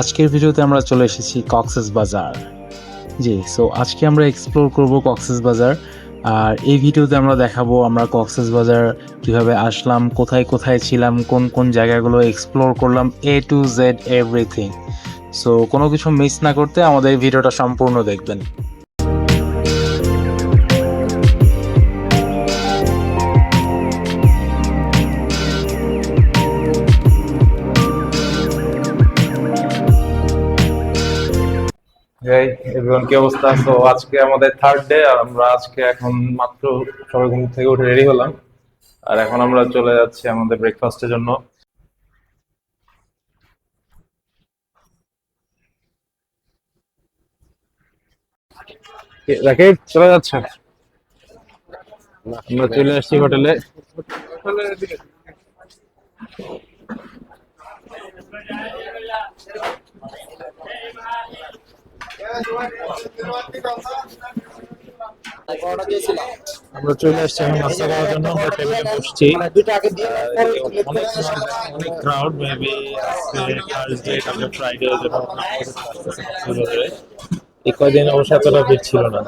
আজকের ভিডিওতে আমরা চলে এসেছি কক্সেস বাজার। জি সো আজকে আমরা এক্সপ্লোর করব কক্সেস বাজার। আর এই ভিডিওতে আমরা দেখাবো আমরা কক্সেস বাজার কীভাবে আসলাম, কোথায় কোথায় ছিলাম, কোন কোন জায়গাগুলো এক্সপ্লোর করলাম A to Z everything so কোনো কিছু মিস না করতে আমাদের ভিডিওটা সম্পূর্ণ দেখবেন। এই এভরিওয়ান কি অবস্থা? তো আজকে আমাদের থার্ড ডে আর আমরা আজকে এখন মাত্র সবাই ঘুম থেকে উঠে রেডি হলাম। আর এখন আমরা চলে যাচ্ছি আমাদের ব্রেকফাস্টের জন্য। রাকিব চলে যাচ্ছে? আমরা চলে আসছি হোটেলে। আমরা চলে আসছি এখন নাস্তা খাওয়ার জন্য আমরা টেবিলে বসছি। অনেক অনেক ক্রাউড মেবি আজকে থার্সডে কালকে ফ্রাইডে এই কয়দিন অবশ্য এতটা ভিড় ছিল না।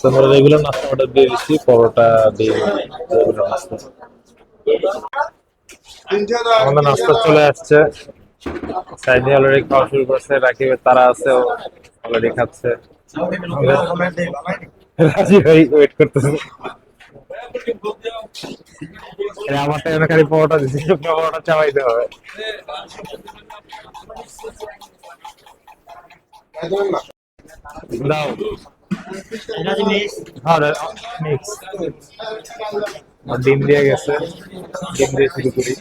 তো আমরা রেগুলার নাস্তা অর্ডার দিয়ে দিচ্ছি পরোটা দিয়ে রেগুলার নাস্তা। আমাদের নাস্তা চলে আসছে। সাইডে অলরেডি খাওয়া শুরু করছে, রাকিবের তারা আছে অলরেডি খাচ্ছে। রাজি ভাই ওয়েট করতেছে। চাবাইতে হবে। হ্যাঁ ডিম দিয়ে গেছে, ডিম দিয়ে শুরু করি।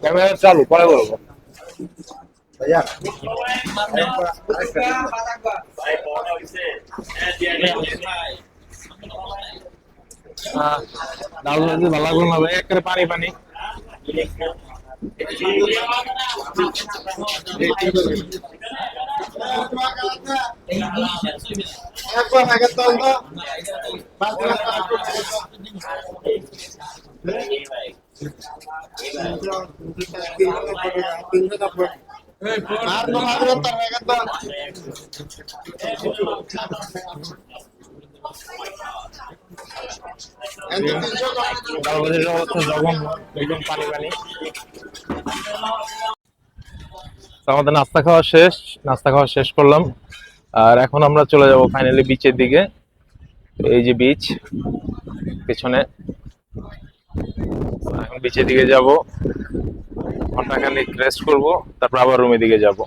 ক্যামেরা চালু পরে বলবো আহ, ডাল ভাজি ভালো লাগলো না ভাই একেবারে পানি পানি ডাল ভাজির অবস্থা জঘন্য একদম পানি পানি তো আমাদের নাস্তা খাওয়া শেষ, নাস্তা খাওয়া শেষ করলাম। আর এখন আমরা চলে যাব ফাইনালি বিচের দিকে। এই যে বিচ পেছনে। এখন বিচের দিকে যাব। ঘন্টাখানিক রেস্ট করব, তারপর আবার রুমের দিকে যাব।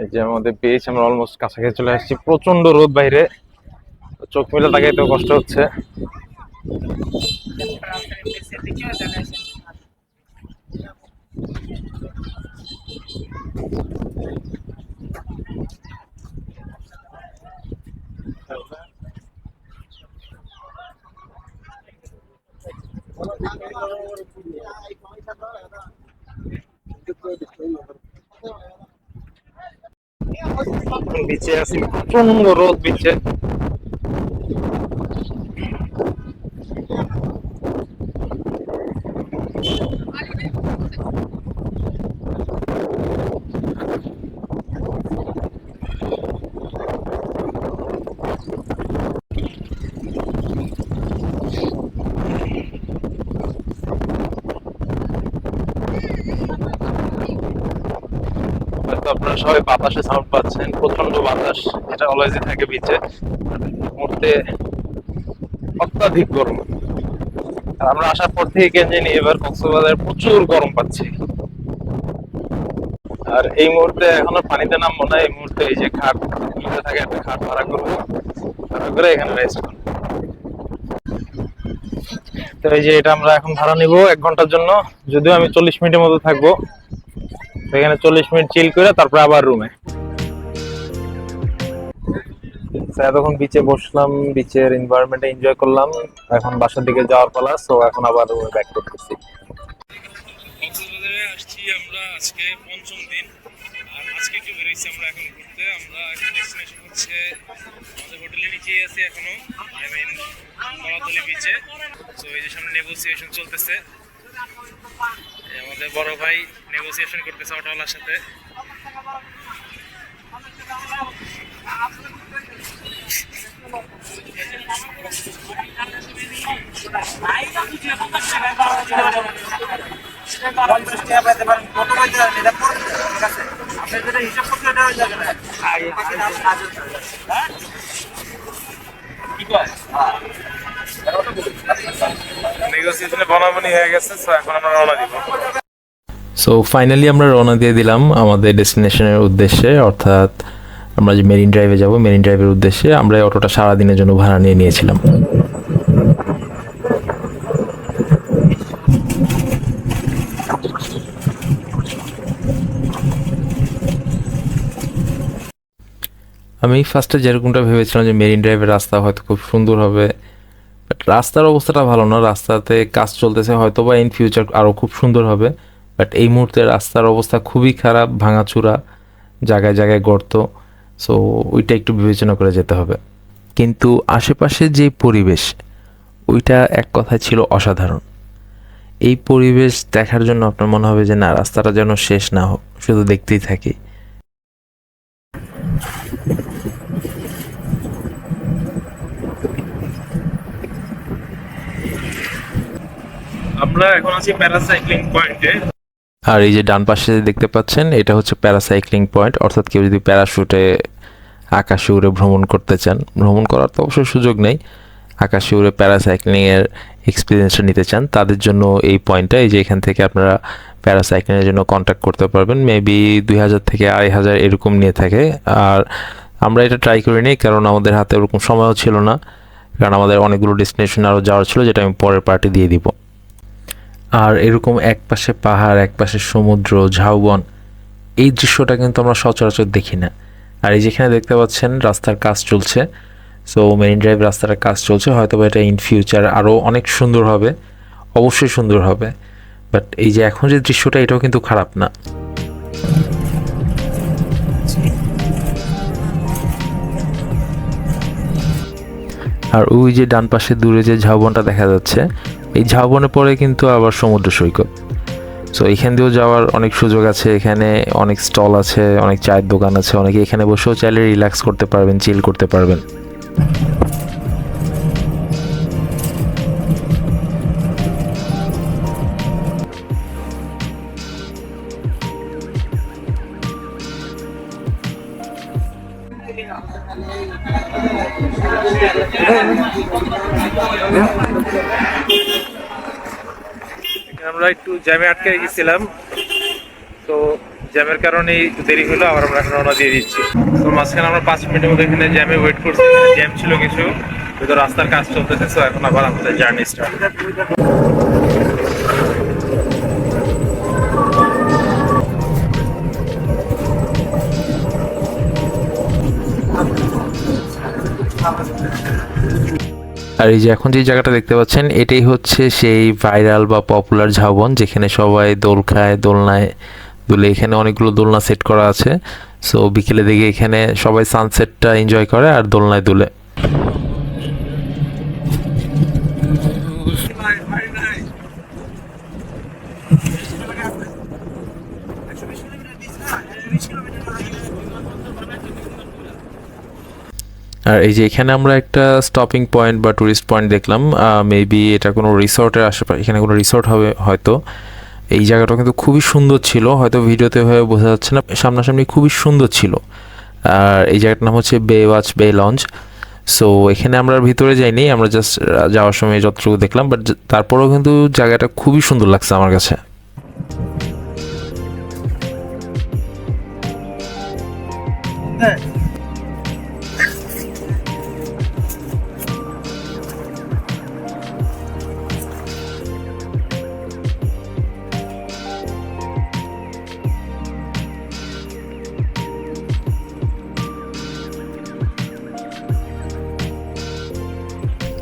এই যে আমাদের বিচ আমরা অলমোস্ট কাছাকাছি চলে আসছি। প্রচণ্ড রোদ বাইরে। চোখ মেলে তাকাইতেও কষ্ট হচ্ছে। বিচে আছি প্রচণ্ড রোদ বিচে হয়তো আপনারা সবাই বাতাসে সাউন্ড পাচ্ছেন প্রচণ্ড বাতাস, এটা অলওয়েজই থাকে বিচে মুহূর্তে অত্যাধিক গরম। আর আমরা আসার পর থেকে কেন জানি এবার কক্সবাজারে প্রচুর গরম পাচ্ছি। আর এই মুহূর্তে এখনও পানিতে নামবো না, এই মুহূর্তে এই যে খাট নিতে থাকে একটা খাট ভাড়া করব। ভাড়া করে এখানে রেস্ট করব। তো এই যে এটা আমরা এখন ভাড়া নিব এক ঘণ্টার জন্য, যদিও আমি চল্লিশ মিনিটের মতো থাকব। তো এখানে চল্লিশ মিনিট চিল করে তারপর আবার রুমে এতক্ষণ বিচে বসলাম বিচের এনভায়রনমেন্ট এনজয় করলাম। এখন বাসার দিকে যাওয়ার পালা সো এখন আবার রুমে ব্যাক করতেছি। আসছি আমরা আজকে পঞ্চম দিন। আর আজকে একটু বেরোচ্ছি আমরা এখন ঘুরতে। আমরা এখন ডেস্টিনেশন হচ্ছে আমাদের হোটেলের নিচেই আছি এখনও। আই মিন কলাতলি বিচে তো এই যে সামনে নেগোসিয়েশন চলতেছে। আমাদের বড় ভাই নেগোসিয়েশন করতেছে অটোওয়ালার সাথে? কি কয়? সো ফাইনালি আমরা রওনা দিয়ে দিলাম আমাদের ডেস্টিনেশনের উদ্দেশ্যে, অর্থাৎ আমরা যে মেরিন ড্রাইভে যাব, মেরিন ড্রাইভের উদ্দেশ্যে আমরা অটোটা সারাদিনের জন্য ভাড়া নিয়ে নিয়েছিলাম। আমি ফার্স্টে যেরকমটা ভেবেছিলাম যে মেরিন ড্রাইভের রাস্তা হয়তো খুব সুন্দর হবে রাস্তার অবস্থাটা ভালো না, রাস্তাতে কাজ চলতেছে হয়তো বা ইন ফিউচার আরও খুব সুন্দর হবে বাট এই মুহূর্তে রাস্তার অবস্থা খুবই খারাপ, ভাঙাচুরা, জায়গায় জায়গায় গর্ত সো ওইটা একটু বিবেচনা করে যেতে হবে। কিন্তু আশেপাশে যে পরিবেশ, ওইটা এক কথায় ছিল অসাধারণ। এই পরিবেশ দেখার জন্য আপনার মনে হবে যে, না, রাস্তাটা যেন শেষ না হোক, শুধু দেখতেই থাকি। আমরা এখন আছি প্যারাসাইক্লিং পয়েন্টে আর এই যে ডান পাশে দেখতে পাচ্ছেন, এটা হচ্ছে প্যারাসাইক্লিং পয়েন্ট অর্থাৎ কেউ যদি প্যারাশুটে আকাশে উড়ে ভ্রমণ করতে চান, ভ্রমণ করার তো অবশ্যই সুযোগ নেই। আকাশে উড়ে প্যারাসাইক্লিংয়ের এক্সপিরিয়েন্সটা নিতে চান, তাদের জন্য এই পয়েন্টটা এই যে এখান থেকে আপনারা প্যারাসাইক্লিংয়ের জন্য কন্ট্যাক্ট করতে পারবেন। মেবি দুই হাজার থেকে আড়াই হাজার এরকম নিয়ে থাকে। আর আমরা এটা ট্রাই করি করিনি, কারণ আমাদের হাতে ওরকম সময়ও ছিল না, কারণ আমাদের অনেকগুলো ডেস্টিনেশন আরও যাওয়ার ছিল, যেটা আমি পরের পার্টি দিয়ে দিব। আর এরকম এক পাশে পাহাড়, এক পাশে সমুদ্র, ঝাউবন, এই দৃশ্যটা কিন্তু আমরা সচরাচর দেখি না। আর এই যেখানে দেখতে পাচ্ছেন, রাস্তার কাজ চলছে। সো মেরিন ড্রাইভ রাস্তার কাজ চলছে হয়তো এটা ইন ফিউচার আরও অনেক সুন্দর হবে, অবশ্যই সুন্দর হবে। বাট এই যে এখন যে দৃশ্যটা, এটাও কিন্তু খারাপ না। আর ওই যে ডান পাশে দূরে যে ঝাউবনটা দেখা যাচ্ছে এই ঝাউবনে পরে কিন্তু আবার সমুদ্র সৈকত। সো এখান দিয়েও যাওয়ার অনেক সুযোগ আছে, এখানে অনেক স্টল আছে, অনেক চায়ের দোকান আছে, অনেকে এখানে বসেও চাইলে রিল্যাক্স করতে পারবেন, চিল করতে পারবেন এখানে আমরা একটু জ্যামে আটকে গেছিলাম। তো জ্যামের কারণে একটু দেরি হলো, আবার আমরা এখন রওনা দিয়ে দিচ্ছি। তো মাঝখানে আমরা পাঁচ মিনিটের মধ্যে এখানে জ্যামে ওয়েট করছি জ্যাম ছিল কিছু তো রাস্তার কাজ চলতেছে, তো এখন আবার আমাদের জার্নি স্টার্ট আর এই যে এখন যে জায়গাটা দেখতে পাচ্ছেন, এটাই হচ্ছে সেই ভাইরাল বা পপুলার ঝাউবন যেখানে সবাই দোল খায়, দোলনায়, দুলে এখানে অনেকগুলো দোলনা সেট করা আছে। সো বিকেলে দিকে এখানে সবাই সানসেটটা এনজয় করে আর দোলনায় দুলে। আর এই যে এখানে আমরা একটা স্টপিং পয়েন্ট বা টুরিস্ট পয়েন্ট দেখলাম মেবি এটা কোনো রিসর্টের আশেপাশে, এখানে কোনো রিসর্ট হবে হয়তো। এই জায়গাটা কিন্তু খুবই সুন্দর ছিল, হয়তো ভিডিওতে হয়ে বোঝা যাচ্ছে না, সামনাসামনি খুবই সুন্দর ছিল। আর এই জায়গাটার নাম হচ্ছে বে ওয়াচ বে লঞ্চ সো এখানে আমরা ভিতরে যাইনি, আমরা জাস্ট যাওয়ার সময় যতটুকু দেখলাম বাট তারপরেও কিন্তু জায়গাটা খুবই সুন্দর লাগছে আমার কাছে।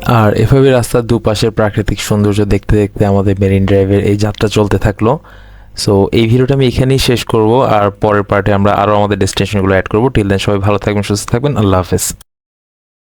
আর এভাবে রাস্তার দুপাশের প্রাকৃতিক সৌন্দর্য দেখতে দেখতে আমাদের মেরিন ড্রাইভের এই যাত্রা চলতে থাকল। সো এই ভিডিওটা আমি এখানেই শেষ করব। আর পরের পার্টে আমরা আরও আমাদের ডেস্টিনেশনগুলো অ্যাড করব। টিল দেন সবাই ভালো থাকবেন, সুস্থ থাকবেন। আল্লাহ হাফেজ।